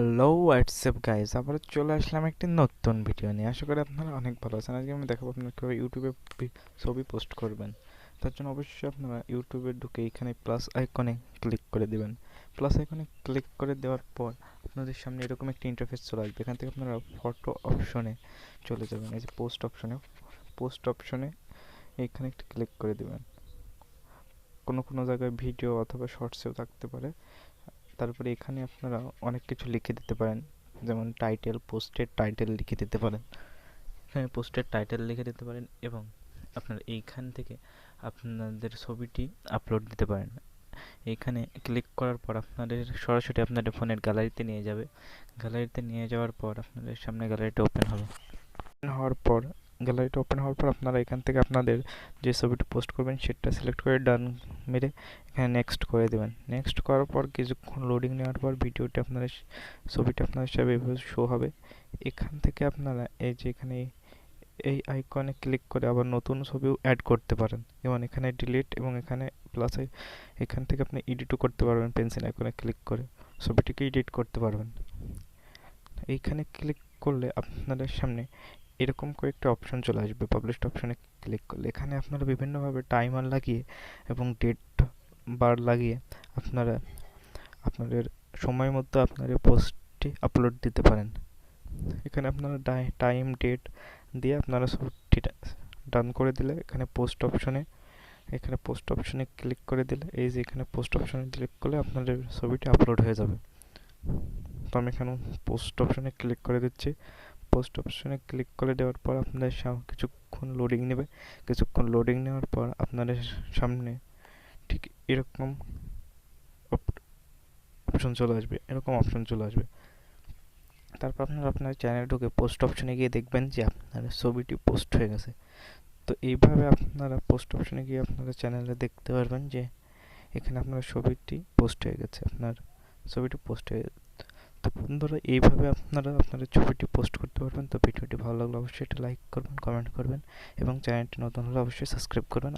Hello WhatsApp guys আবার চলে আসলাম একটি নতুন ভিডিও নিয়ে। আশা করি আপনারা অনেক ভালো আছেন। আজকে আমি দেখাবো আপনারা কীভাবে ইউটিউবে ছবি পোস্ট করবেন। তার জন্য অবশ্যই আপনারা ইউটিউবে ঢুকে এখানে প্লাস আইকনে ক্লিক করে দেবেন। প্লাস আইকনে ক্লিক করে দেওয়ার পর আপনাদের সামনে এরকম একটি ইন্টারফেস চলে আসবে। এখান থেকে আপনারা ফটো অপশনে চলে যাবেন। এই যে পোস্ট অপশনে পোস্ট অপশনে এখানে একটি ক্লিক করে দেবেন। কোনো কোনো জায়গায় ভিডিও অথবা শর্টসেও থাকতে পারে। তারপরে এখানে আপনারা অনেক কিছু লিখে দিতে পারেন। যেমন টাইটেল পোস্টের টাইটেল লিখে দিতে পারেন। এখানে পোস্টের টাইটেল লিখে দিতে পারেন এবং আপনারা এইখান থেকে আপনাদের ছবিটি আপলোড দিতে পারেন। এইখানে ক্লিক করার পর আপনাদের সরাসরি আপনাদের ফোনের গ্যালারিতে নিয়ে যাবে। গ্যালারিতে নিয়ে যাওয়ার পর আপনাদের সামনে গ্যালারিটা ওপেন হবে। হওয়ার পর গ্যালারিটা ওপেন হওয়ার পর আপনারা এখান থেকে আপনাদের যে ছবিটি পোস্ট করবেন, সেটা সিলেক্ট করে ডান মেরে এখানে নেক্সট করে দেবেন। নেক্সট করার পর কিছুক্ষণ লোডিং নেওয়ার পর ভিডিওটা আপনাদের স- ছবিটা আপনাদের সাথে এভাবে শো হবে। এখান থেকে আপনারা এই যে এখানে এই আইকনে ক্লিক করে আবার নতুন ছবিও অ্যাড করতে পারেন। যেমন এখানে ডিলিট এবং এখানে প্লাস এখান থেকে আপনি এডিটও করতে পারবেন পেন্সিল আইকনে ক্লিক করে। ছবিটিকে এডিট করতে পারবেন। এইখানে ক্লিক করলে আপনাদের সামনে এরকম কয়েকটা অপশন চলে আসবে। পাবলিশড অপশনে ক্লিক করলে। এখানে আপনারা বিভিন্নভাবে টাইমার লাগিয়ে এবং ডেট বার লাগিয়ে আপনারা, আপনাদের সময় মতো আপনার পোস্টটি আপলোড দিতে পারেন। এখানে আপনারা টাইম ডেট দিয়ে আপনারা ছবিটি ডান করে দিলে এখানে পোস্ট অপশনে এখানে পোস্ট অপশনে ক্লিক করে দিলে, এই যে এখানে পোস্ট অপশনে ক্লিক করলে আপনাদের ছবিটি আপলোড হয়ে যাবে। তো আমি এখানে পোস্ট অপশনে ক্লিক করে দিচ্ছি। পোস্ট অপশনে ক্লিক করে দেওয়ার পর আপনাদের কিছুক্ষণ লোডিং নেবে। কিছুক্ষণ লোডিং নেওয়ার পর আপনাদের সামনে ঠিক এরকম অপশন চলে আসবে, এরকম অপশন চলে আসবে। তারপর আপনারা আপনার চ্যানেল ঢুকে পোস্ট অপশনে গিয়ে দেখবেন যে আপনার ছবিটি পোস্ট হয়ে গেছে। তো এইভাবে আপনারা পোস্ট অপশনে গিয়ে আপনারা চ্যানেলে দেখতে পারবেন যে এখানে আপনার ছবিটি পোস্ট হয়ে গেছে, আপনার ছবিটি পোস্ট হয়ে গেছে তো বন্ধুরা, এইভাবে আপনারা আপনাদের ছবিটি পোস্ট করতে পারবেন। তো ভিডিওটি ভালো লাগলে অবশ্যই এটা লাইক করবেন কমেন্ট করবেন এবং চ্যানেলটি নতুন হলে অবশ্যই সাবস্ক্রাইব করবেন।